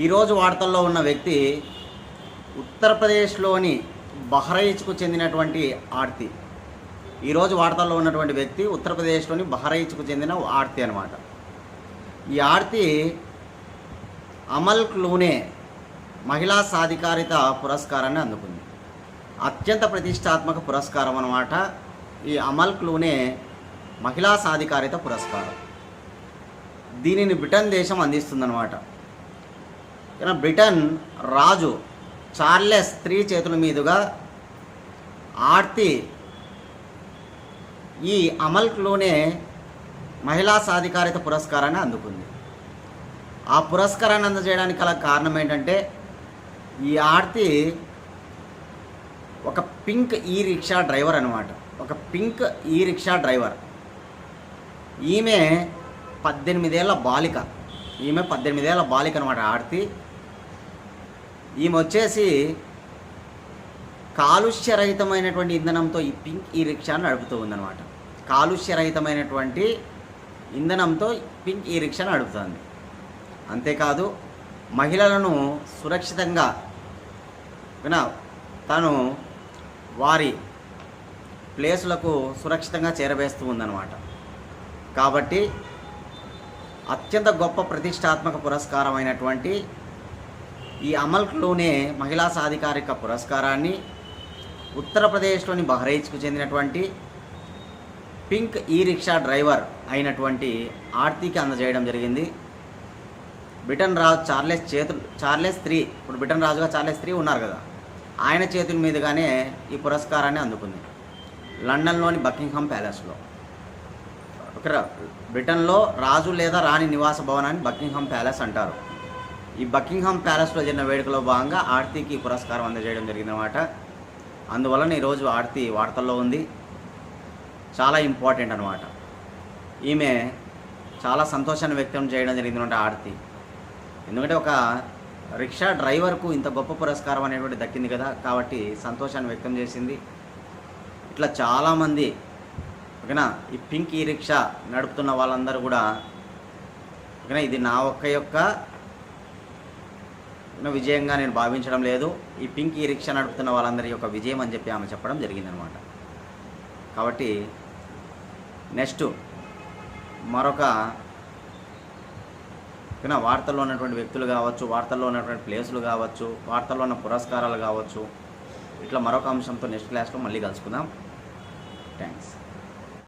ఈరోజు వార్తల్లో ఉన్న వ్యక్తి ఉత్తరప్రదేశ్లోని బహ్రైచ్కు చెందినటువంటి ఆర్తి. ఈరోజు వార్తల్లో ఉన్నటువంటి వ్యక్తి ఉత్తరప్రదేశ్లోని బహ్రైచ్కు చెందిన ఆర్తి అనమాట ఈ ఆర్తి అమల్ క్లూనే మహిళా సాధికారిత పురస్కారాన్ని అందుకుంది. అత్యంత ప్రతిష్టాత్మక పురస్కారం అన్నమాట ఈ అమల్ క్లూనే మహిళా సాధికారిత పురస్కారం. దీనిని బ్రిటన్ దేశం అందిస్తుందన్నమాట. ఇలా బ్రిటన్ రాజు చార్లెస్ స్త్రీ చేతుల మీదుగా ఆర్తి ఈ అమల్లోనే మహిళా సాధికారిత పురస్కారాన్ని అందుకుంది. ఆ పురస్కారాన్ని అందజేయడానికి గల కారణం ఏంటంటే ఈ ఆర్తి ఒక పింక్ ఈ రిక్షా డ్రైవర్ అనమాట ఒక పింక్ ఈ రిక్షా డ్రైవర్. ఈమె పద్దెనిమిదేళ్ళ బాలిక. ఈమె పద్దెనిమిదేళ్ళ బాలిక అనమాట ఆర్తి. ఈమె వచ్చేసి కాలుష్యరహితమైనటువంటి ఇంధనంతో ఈ పింక్ ఈ రిక్షాను నడుపుతూ ఉందన్నమాట. కాలుష్యరహితమైనటువంటి ఇంధనంతో పింక్ ఈ రిక్షాను నడుపుతుంది. అంతేకాదు మహిళలను సురక్షితంగా వినా తను వారి ప్లేసులకు సురక్షితంగా చేరవేస్తూ ఉందన్నమాట. కాబట్టి అత్యంత గొప్ప ప్రతిష్టాత్మక పురస్కారం అయినటువంటి ఈ అమల్లోనే మహిళా సాధికారిక పురస్కారాన్ని ఉత్తరప్రదేశ్లోని బహ్రైజ్కు చెందినటువంటి పింక్ ఈ రిక్షా డ్రైవర్ అయినటువంటి ఆర్తికి అందజేయడం జరిగింది. బ్రిటన్ రాజు చార్లెస్ చేతులు చార్లెస్ త్రీ ఇప్పుడు బ్రిటన్ రాజుగా చార్లెస్ త్రీ ఉన్నారు కదా ఆయన చేతుల మీదుగానే ఈ పురస్కారాన్ని అందుకుంది. లండన్లోని బకింగ్హామ్ ప్యాలెస్లో. ఇక్కడ బ్రిటన్లో రాజు లేదా రాణి నివాస భవనాన్ని బకింగ్హామ్ ప్యాలెస్ అంటారు. ఈ బకింగ్హామ్ ప్యాలెస్లో జరిగిన వేడుకలో భాగంగా ఆర్తికి పురస్కారం అందజేయడం జరిగిందన్నమాట. అందువలన ఈరోజు ఆర్తి వార్తల్లో ఉంది. చాలా ఇంపార్టెంట్ అనమాట ఈమె చాలా సంతోషాన్ని వ్యక్తం చేయడం జరిగిందనమాట ఆర్తి. ఎందుకంటే ఒక రిక్షా డ్రైవర్కు ఇంత గొప్ప పురస్కారం అనేటువంటి దక్కింది కదా కాబట్టి సంతోషాన్ని వ్యక్తం చేసింది. ఇట్లా చాలామంది ఓకేనా ఈ పింక్ ఈ రిక్షా నడుపుతున్న వాళ్ళందరూ కూడా ఓకేనా ఇది నా ఒక్క యొక్క విజయంగా నేను భావించడం లేదు. ఈ పింక్ ఈ రిక్షా నడుపుతున్న వాళ్ళందరి యొక్క విజయం అని చెప్పి ఆమె చెప్పడం జరిగిందనమాట. కాబట్టి నెక్స్ట్ మరొక వార్తల్లో ఉన్నటువంటి వ్యక్తులు కావచ్చు వార్తల్లో ఉన్నటువంటి ప్లేసులు కావచ్చు వార్తల్లో ఉన్న పురస్కారాలు కావచ్చు. ఇట్లా మరొక అంశంతో నెక్స్ట్ క్లాస్లో మళ్ళీ కలుసుకుందాం. థ్యాంక్స్.